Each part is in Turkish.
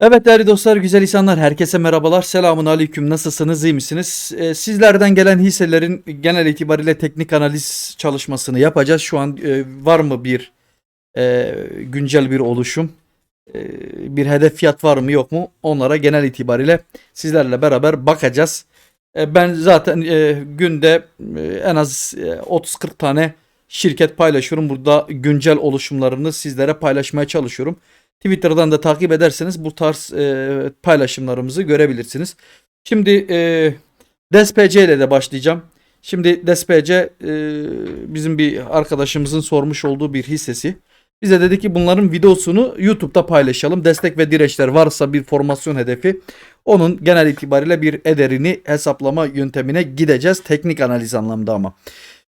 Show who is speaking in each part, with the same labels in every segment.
Speaker 1: Evet değerli dostlar, güzel insanlar, herkese merhabalar. Selamun aleyküm. Nasılsınız, iyi misiniz? Ee, sizlerden gelen hisselerin genel itibariyle teknik analiz çalışmasını yapacağız. Şu an e, var mı bir e, güncel bir oluşum? E, bir hedef fiyat var mı yok mu? Onlara genel itibariyle sizlerle beraber bakacağız. E, ben zaten e, günde e, en az e, 30-40 tane şirket paylaşıyorum. Burada güncel oluşumlarını sizlere paylaşmaya çalışıyorum. Twitter'dan da takip ederseniz bu tarz e, paylaşımlarımızı görebilirsiniz. Şimdi e, DSPC ile de başlayacağım. Şimdi DSPC e, bizim bir arkadaşımızın sormuş olduğu bir hissesi. Bize dedi ki bunların videosunu YouTube'da paylaşalım. Destek ve dirençler varsa bir formasyon hedefi onun genel itibariyle bir ederini hesaplama yöntemine gideceğiz. Teknik analiz anlamda ama.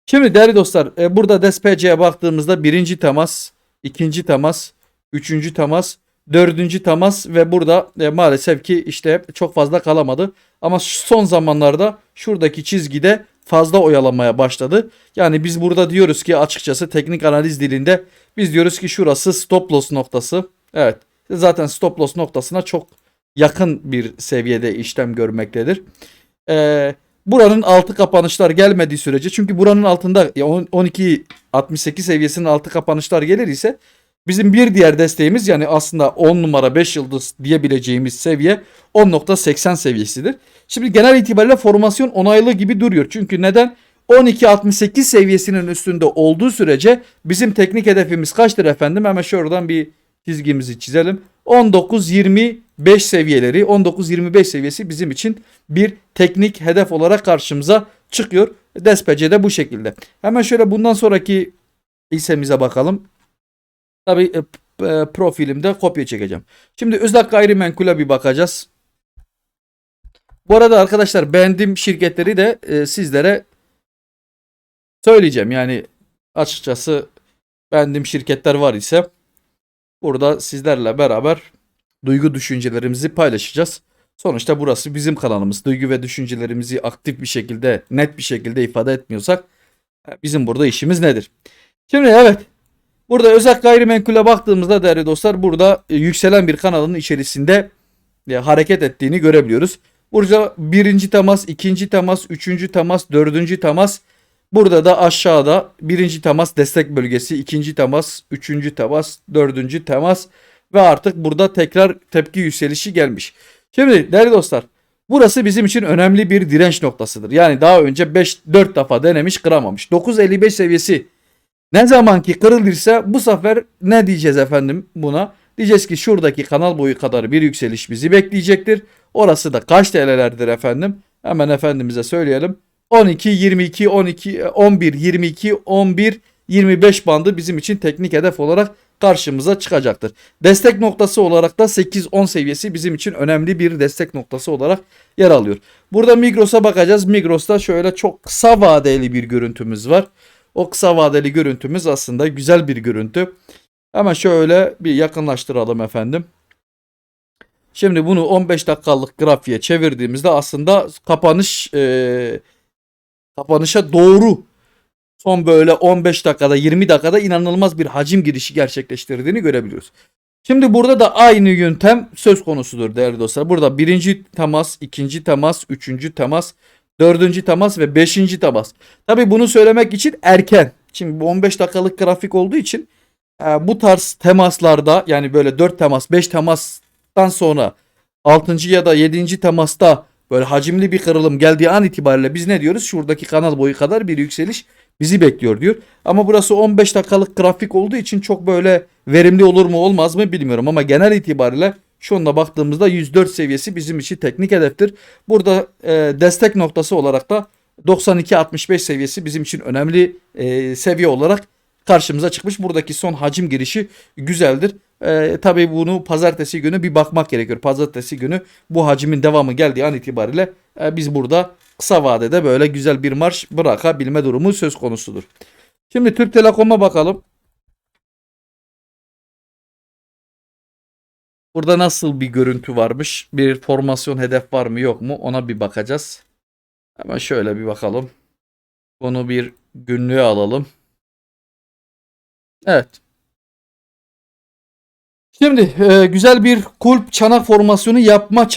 Speaker 1: Şimdi değerli dostlar e, burada DSPC'ye baktığımızda birinci temas, ikinci temas, Üçüncü temas, dördüncü temas ve burada e, maalesef ki işte çok fazla kalamadı. Ama son zamanlarda şuradaki çizgide fazla oyalamaya başladı. Yani biz burada diyoruz ki açıkçası teknik analiz dilinde biz diyoruz ki şurası stop loss noktası. Evet zaten stop loss noktasına çok yakın bir seviyede işlem görmektedir. Ee, buranın altı kapanışlar gelmediği sürece çünkü buranın altında ya 12.68 seviyesinin altı kapanışlar gelir ise Bizim bir diğer desteğimiz yani aslında 10 numara 5 yıldız diyebileceğimiz seviye 10.80 seviyesidir. Şimdi genel itibariyle formasyon onaylı gibi duruyor. Çünkü neden? 12.68 seviyesinin üstünde olduğu sürece bizim teknik hedefimiz kaçtır efendim? Hemen şuradan bir çizgimizi çizelim. 19.25 seviyeleri 19.25 seviyesi bizim için bir teknik hedef olarak karşımıza çıkıyor. DSPC de bu şekilde. Hemen şöyle bundan sonraki hissemize bakalım. Tabii e, e, profilimde kopya çekeceğim. Şimdi Özdak Gayrimenkul'e bir bakacağız. Bu arada arkadaşlar beğendiğim şirketleri de e, sizlere söyleyeceğim. Yani açıkçası beğendiğim şirketler var ise burada sizlerle beraber duygu düşüncelerimizi paylaşacağız. Sonuçta burası bizim kanalımız. Duygu ve düşüncelerimizi aktif bir şekilde, net bir şekilde ifade etmiyorsak e, bizim burada işimiz nedir? Şimdi evet Burada özel gayrimenkule baktığımızda değerli dostlar burada e, yükselen bir kanalın içerisinde e, hareket ettiğini görebiliyoruz. Burada birinci temas, ikinci temas, üçüncü temas, dördüncü temas. Burada da aşağıda birinci temas destek bölgesi, ikinci temas, üçüncü temas, dördüncü temas ve artık burada tekrar tepki yükselişi gelmiş. Şimdi değerli dostlar burası bizim için önemli bir direnç noktasıdır. Yani daha önce 5 4 defa denemiş kıramamış. 9.55 seviyesi ne zaman ki kırılırsa bu sefer ne diyeceğiz efendim buna? Diyeceğiz ki şuradaki kanal boyu kadar bir yükseliş bizi bekleyecektir. Orası da kaç TL'lerdir efendim? Hemen efendimize söyleyelim. 12, 22, 12, 11, 22, 11, 25 bandı bizim için teknik hedef olarak karşımıza çıkacaktır. Destek noktası olarak da 8-10 seviyesi bizim için önemli bir destek noktası olarak yer alıyor. Burada Migros'a bakacağız. Migros'ta şöyle çok kısa vadeli bir görüntümüz var. O kısa vadeli görüntümüz aslında güzel bir görüntü. Ama şöyle bir yakınlaştıralım efendim. Şimdi bunu 15 dakikalık grafiğe çevirdiğimizde aslında kapanış e, kapanışa doğru son böyle 15 dakikada 20 dakikada inanılmaz bir hacim girişi gerçekleştirdiğini görebiliyoruz. Şimdi burada da aynı yöntem söz konusudur değerli dostlar. Burada birinci temas, ikinci temas, üçüncü temas, Dördüncü temas ve beşinci temas. Tabi bunu söylemek için erken. Şimdi bu 15 dakikalık grafik olduğu için e, bu tarz temaslarda yani böyle 4 temas 5 temastan sonra 6. ya da 7. temasta böyle hacimli bir kırılım geldiği an itibariyle biz ne diyoruz? Şuradaki kanal boyu kadar bir yükseliş bizi bekliyor diyor. Ama burası 15 dakikalık grafik olduğu için çok böyle verimli olur mu olmaz mı bilmiyorum ama genel itibariyle şu anda baktığımızda 104 seviyesi bizim için teknik hedeftir. Burada e, destek noktası olarak da 92-65 seviyesi bizim için önemli e, seviye olarak karşımıza çıkmış. Buradaki son hacim girişi güzeldir. E, tabii bunu pazartesi günü bir bakmak gerekiyor. Pazartesi günü bu hacimin devamı geldiği an itibariyle e, biz burada kısa vadede böyle güzel bir marş bırakabilme durumu söz konusudur. Şimdi Türk Telekom'a bakalım. Burada nasıl bir görüntü varmış? Bir formasyon hedef var mı yok mu? Ona bir bakacağız. Hemen şöyle bir bakalım. Bunu bir günlüğe alalım. Evet. Şimdi e, güzel bir kulp çanak formasyonu yapma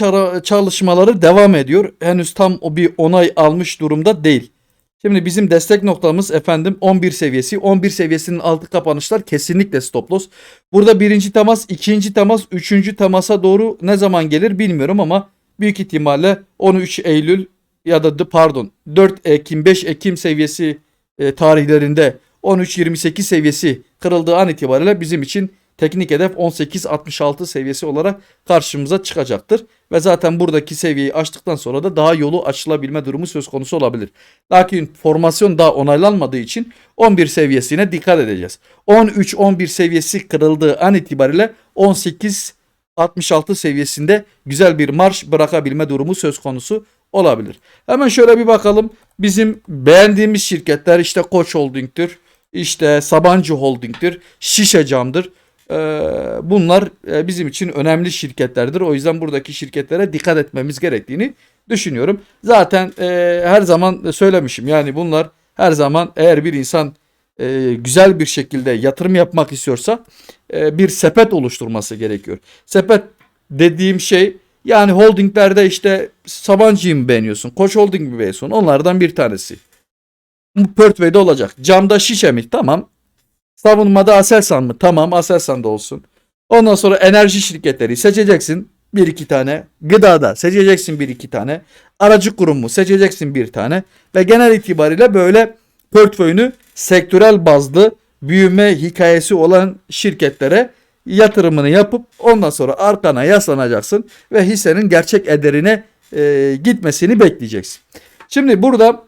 Speaker 1: çalışmaları devam ediyor. Henüz tam o bir onay almış durumda değil. Şimdi bizim destek noktamız efendim 11 seviyesi. 11 seviyesinin altı kapanışlar kesinlikle stop loss. Burada birinci temas, ikinci temas, üçüncü temasa doğru ne zaman gelir bilmiyorum ama büyük ihtimalle 13 Eylül ya da pardon 4 Ekim 5 Ekim seviyesi e, tarihlerinde 13-28 seviyesi kırıldığı an itibariyle bizim için teknik hedef 18-66 seviyesi olarak karşımıza çıkacaktır. Ve zaten buradaki seviyeyi aştıktan sonra da daha yolu açılabilme durumu söz konusu olabilir. Lakin formasyon daha onaylanmadığı için 11 seviyesine dikkat edeceğiz. 13-11 seviyesi kırıldığı an itibariyle 18 66 seviyesinde güzel bir marş bırakabilme durumu söz konusu olabilir. Hemen şöyle bir bakalım. Bizim beğendiğimiz şirketler işte Koç Holding'tir, işte Sabancı Holding'tir, Şişe Cam'dır. Ee, bunlar e, bizim için önemli şirketlerdir. O yüzden buradaki şirketlere dikkat etmemiz gerektiğini düşünüyorum. Zaten e, her zaman söylemişim yani bunlar her zaman eğer bir insan e, güzel bir şekilde yatırım yapmak istiyorsa bir sepet oluşturması gerekiyor. Sepet dediğim şey yani holdinglerde işte Sabancı'yı mı beğeniyorsun? Koç Holding mi beğeniyorsun? Onlardan bir tanesi. Bu portföyde olacak. Camda şişe mi? Tamam. Savunmada Aselsan mı? Tamam Aselsan da olsun. Ondan sonra enerji şirketleri seçeceksin bir iki tane. Gıdada seçeceksin bir iki tane. Aracı kurumu seçeceksin bir tane. Ve genel itibariyle böyle portföyünü sektörel bazlı büyüme hikayesi olan şirketlere yatırımını yapıp ondan sonra arkana yaslanacaksın ve hissenin gerçek ederine e, gitmesini bekleyeceksin. Şimdi burada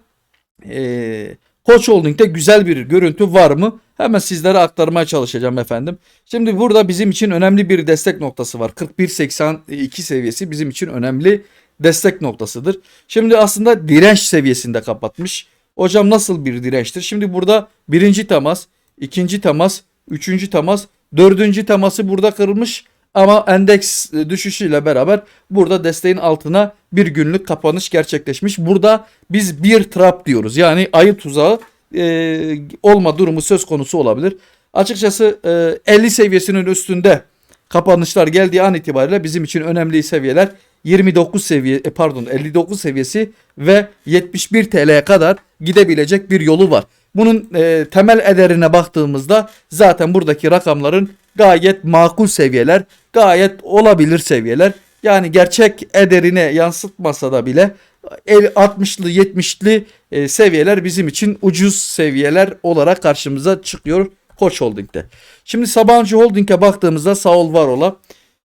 Speaker 1: e, Koç Holding'de güzel bir görüntü var mı? Hemen sizlere aktarmaya çalışacağım efendim. Şimdi burada bizim için önemli bir destek noktası var. 41.82 seviyesi bizim için önemli destek noktasıdır. Şimdi aslında direnç seviyesinde kapatmış. Hocam nasıl bir dirençtir? Şimdi burada birinci temas, ikinci temas, üçüncü temas, dördüncü teması burada kırılmış. Ama endeks e, düşüşüyle beraber burada desteğin altına bir günlük kapanış gerçekleşmiş. Burada biz bir trap diyoruz. Yani ayı tuzağı e, olma durumu söz konusu olabilir. Açıkçası e, 50 seviyesinin üstünde kapanışlar geldiği an itibariyle bizim için önemli seviyeler 29 seviye e, pardon 59 seviyesi ve 71 TL'ye kadar gidebilecek bir yolu var. Bunun e, temel ederine baktığımızda zaten buradaki rakamların gayet makul seviyeler, gayet olabilir seviyeler. Yani gerçek ederine yansıtmasa da bile el 60'lı 70'li e, seviyeler bizim için ucuz seviyeler olarak karşımıza çıkıyor Koç Holding'de. Şimdi Sabancı Holding'e baktığımızda sağ ol var ola.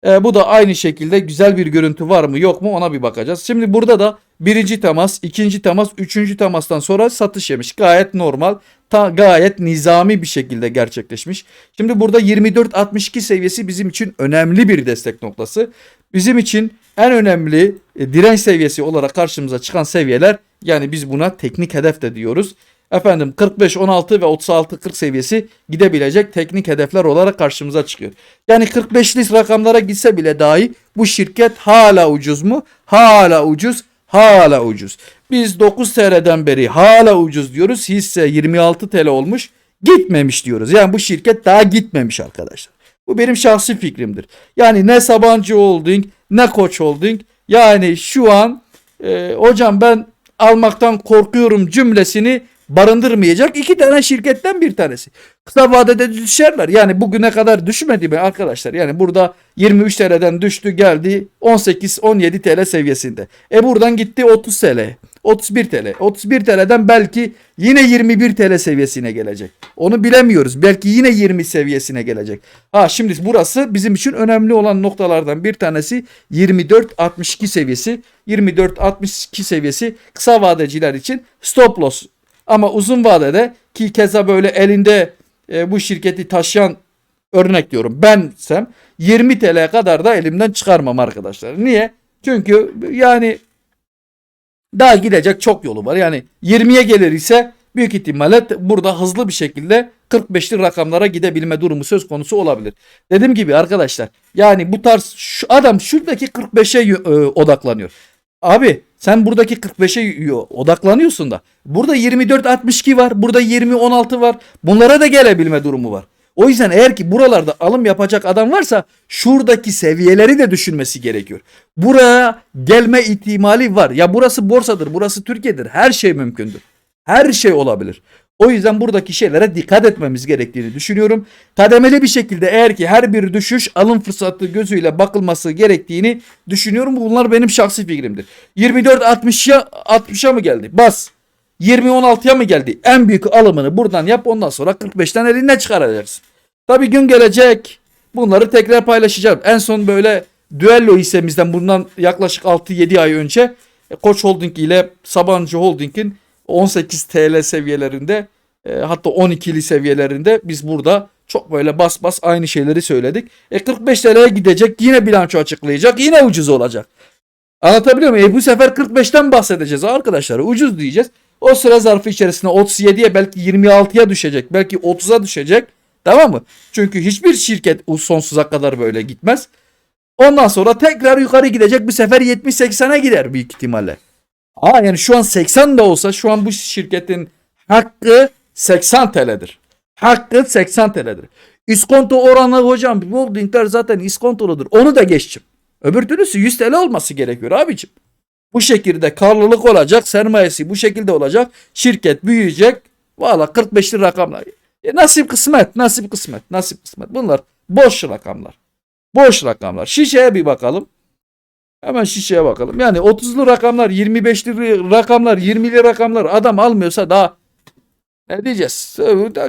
Speaker 1: E, bu da aynı şekilde güzel bir görüntü var mı yok mu ona bir bakacağız. Şimdi burada da birinci temas, ikinci temas, üçüncü temastan sonra satış yemiş. Gayet normal, ta, gayet nizami bir şekilde gerçekleşmiş. Şimdi burada 24.62 seviyesi bizim için önemli bir destek noktası. Bizim için en önemli e, direnç seviyesi olarak karşımıza çıkan seviyeler yani biz buna teknik hedef de diyoruz. Efendim 45, 16 ve 36, 40 seviyesi gidebilecek teknik hedefler olarak karşımıza çıkıyor. Yani 45'li rakamlara gitse bile dahi bu şirket hala ucuz mu? Hala ucuz, hala ucuz. Biz 9 TL'den beri hala ucuz diyoruz. Hisse 26 TL olmuş. Gitmemiş diyoruz. Yani bu şirket daha gitmemiş arkadaşlar. Bu benim şahsi fikrimdir. Yani ne Sabancı Holding ne Koç Holding. Yani şu an e, hocam ben almaktan korkuyorum cümlesini barındırmayacak iki tane şirketten bir tanesi. Kısa vadede düşerler. Yani bugüne kadar düşmedi mi arkadaşlar? Yani burada 23 TL'den düştü geldi 18-17 TL seviyesinde. E buradan gitti 30 TL. 31 TL. 31 TL'den belki yine 21 TL seviyesine gelecek. Onu bilemiyoruz. Belki yine 20 seviyesine gelecek. Ha şimdi burası bizim için önemli olan noktalardan bir tanesi 24-62 seviyesi. 24-62 seviyesi kısa vadeciler için stop loss ama uzun vadede ki keza böyle elinde e, bu şirketi taşıyan örnek diyorum bensem 20 TL'ye kadar da elimden çıkarmam arkadaşlar. Niye? Çünkü yani daha gidecek çok yolu var. Yani 20'ye gelir ise büyük ihtimalle burada hızlı bir şekilde 45'li rakamlara gidebilme durumu söz konusu olabilir. Dediğim gibi arkadaşlar yani bu tarz şu adam şuradaki 45'e y- e, odaklanıyor. Abi sen buradaki 45'e odaklanıyorsun da. Burada 24-62 var. Burada 20-16 var. Bunlara da gelebilme durumu var. O yüzden eğer ki buralarda alım yapacak adam varsa şuradaki seviyeleri de düşünmesi gerekiyor. Buraya gelme ihtimali var. Ya burası borsadır, burası Türkiye'dir. Her şey mümkündür. Her şey olabilir. O yüzden buradaki şeylere dikkat etmemiz gerektiğini düşünüyorum. Kademeli bir şekilde eğer ki her bir düşüş alım fırsatı gözüyle bakılması gerektiğini düşünüyorum. Bunlar benim şahsi fikrimdir. 24 60'ya 60'a mı geldi? Bas. 20 16'ya mı geldi? En büyük alımını buradan yap ondan sonra 45'ten eline çıkaracaksın. Tabii gün gelecek. Bunları tekrar paylaşacağım. En son böyle düello hissemizden bundan yaklaşık 6-7 ay önce e, Koç Holding ile Sabancı Holding'in 18 TL seviyelerinde e, hatta 12'li seviyelerinde biz burada çok böyle bas bas aynı şeyleri söyledik. E 45 TL'ye gidecek yine bilanço açıklayacak yine ucuz olacak. Anlatabiliyor muyum? E bu sefer 45'ten bahsedeceğiz arkadaşlar. Ucuz diyeceğiz. O süre zarfı içerisinde 37'ye belki 26'ya düşecek. Belki 30'a düşecek. Tamam mı? Çünkü hiçbir şirket sonsuza kadar böyle gitmez. Ondan sonra tekrar yukarı gidecek. Bu sefer 70-80'e gider büyük ihtimalle. Aa yani şu an 80 de olsa şu an bu şirketin hakkı 80 TL'dir. Hakkı 80 TL'dir. İskonto oranı hocam holdingler zaten iskontoludur. Onu da geçtim. Öbür türlüsü 100 TL olması gerekiyor abicim. Bu şekilde karlılık olacak, sermayesi bu şekilde olacak. Şirket büyüyecek. Valla 45'li rakamlar. E nasip kısmet, nasip kısmet, nasip kısmet. Bunlar boş rakamlar. Boş rakamlar. Şişeye bir bakalım. Hemen şişeye bakalım. Yani 30'lu rakamlar, 25'li rakamlar, 20'li rakamlar adam almıyorsa daha ne diyeceğiz?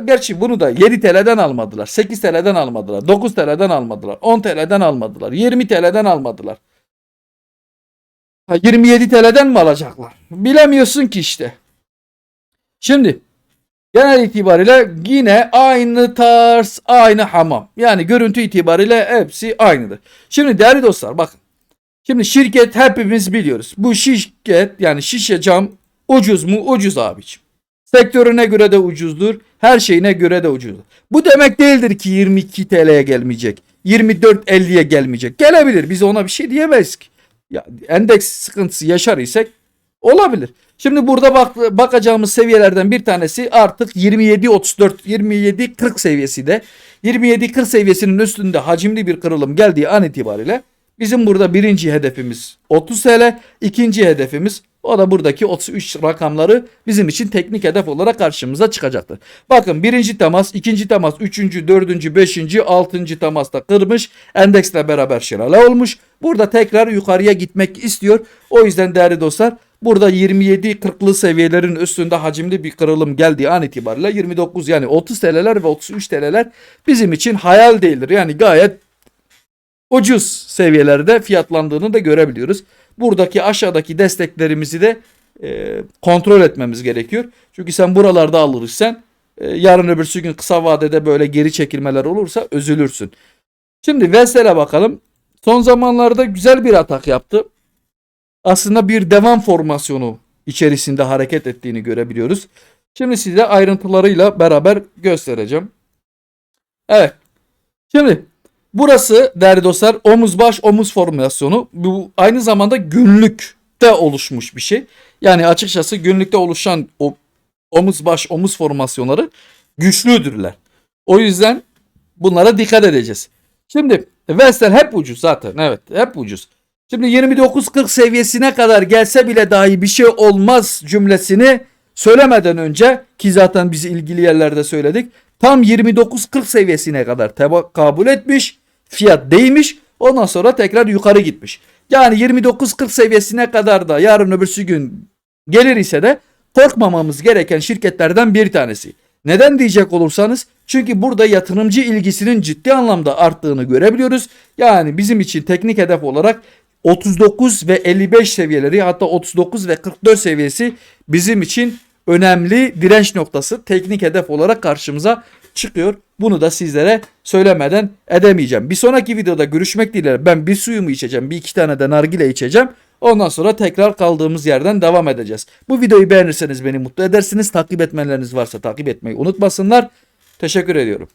Speaker 1: Gerçi bunu da 7 TL'den almadılar. 8 TL'den almadılar. 9 TL'den almadılar. 10 TL'den almadılar. 20 TL'den almadılar. Ha, 27 TL'den mi alacaklar? Bilemiyorsun ki işte. Şimdi genel itibariyle yine aynı tarz, aynı hamam. Yani görüntü itibariyle hepsi aynıdır. Şimdi değerli dostlar bakın. Şimdi şirket hepimiz biliyoruz. Bu şirket yani şişe cam ucuz mu? Ucuz abiciğim. Sektörüne göre de ucuzdur. Her şeyine göre de ucuzdur. Bu demek değildir ki 22 TL'ye gelmeyecek. 24.50'ye gelmeyecek. Gelebilir. Biz ona bir şey diyemeyiz ki. Ya, endeks sıkıntısı yaşar isek olabilir. Şimdi burada bak, bakacağımız seviyelerden bir tanesi artık 27-34, 27-40 seviyesi de 27-40 seviyesinin üstünde hacimli bir kırılım geldiği an itibariyle bizim burada birinci hedefimiz 30 TL, ikinci hedefimiz o da buradaki 33 rakamları bizim için teknik hedef olarak karşımıza çıkacaktır. Bakın birinci temas, ikinci temas, üçüncü, dördüncü, beşinci, altıncı temasta kırmış. Endeksle beraber şirale olmuş. Burada tekrar yukarıya gitmek istiyor. O yüzden değerli dostlar burada 27-40'lı seviyelerin üstünde hacimli bir kırılım geldiği an itibariyle 29 yani 30 TL'ler ve 33 TL'ler bizim için hayal değildir. Yani gayet ucuz seviyelerde fiyatlandığını da görebiliyoruz. Buradaki aşağıdaki desteklerimizi de e, kontrol etmemiz gerekiyor. Çünkü sen buralarda alırsan e, yarın öbürsü gün kısa vadede böyle geri çekilmeler olursa üzülürsün. Şimdi Vestel'e bakalım. Son zamanlarda güzel bir atak yaptı. Aslında bir devam formasyonu içerisinde hareket ettiğini görebiliyoruz. Şimdi size ayrıntılarıyla beraber göstereceğim. Evet. Şimdi Burası değerli dostlar omuz baş omuz formasyonu. Bu aynı zamanda günlükte oluşmuş bir şey. Yani açıkçası günlükte oluşan o omuz baş omuz formasyonları güçlüdürler. O yüzden bunlara dikkat edeceğiz. Şimdi Vestel hep ucuz zaten. Evet hep ucuz. Şimdi 29.40 seviyesine kadar gelse bile dahi bir şey olmaz cümlesini söylemeden önce ki zaten biz ilgili yerlerde söyledik. Tam 29.40 seviyesine kadar kabul etmiş. Fiyat değmiş. Ondan sonra tekrar yukarı gitmiş. Yani 29.40 seviyesine kadar da yarın öbürsü gün gelir ise de korkmamamız gereken şirketlerden bir tanesi. Neden diyecek olursanız çünkü burada yatırımcı ilgisinin ciddi anlamda arttığını görebiliyoruz. Yani bizim için teknik hedef olarak 39 ve 55 seviyeleri hatta 39 ve 44 seviyesi bizim için önemli direnç noktası teknik hedef olarak karşımıza çıkıyor. Bunu da sizlere söylemeden edemeyeceğim. Bir sonraki videoda görüşmek dileğiyle ben bir suyumu içeceğim. Bir iki tane de nargile içeceğim. Ondan sonra tekrar kaldığımız yerden devam edeceğiz. Bu videoyu beğenirseniz beni mutlu edersiniz. Takip etmeleriniz varsa takip etmeyi unutmasınlar. Teşekkür ediyorum.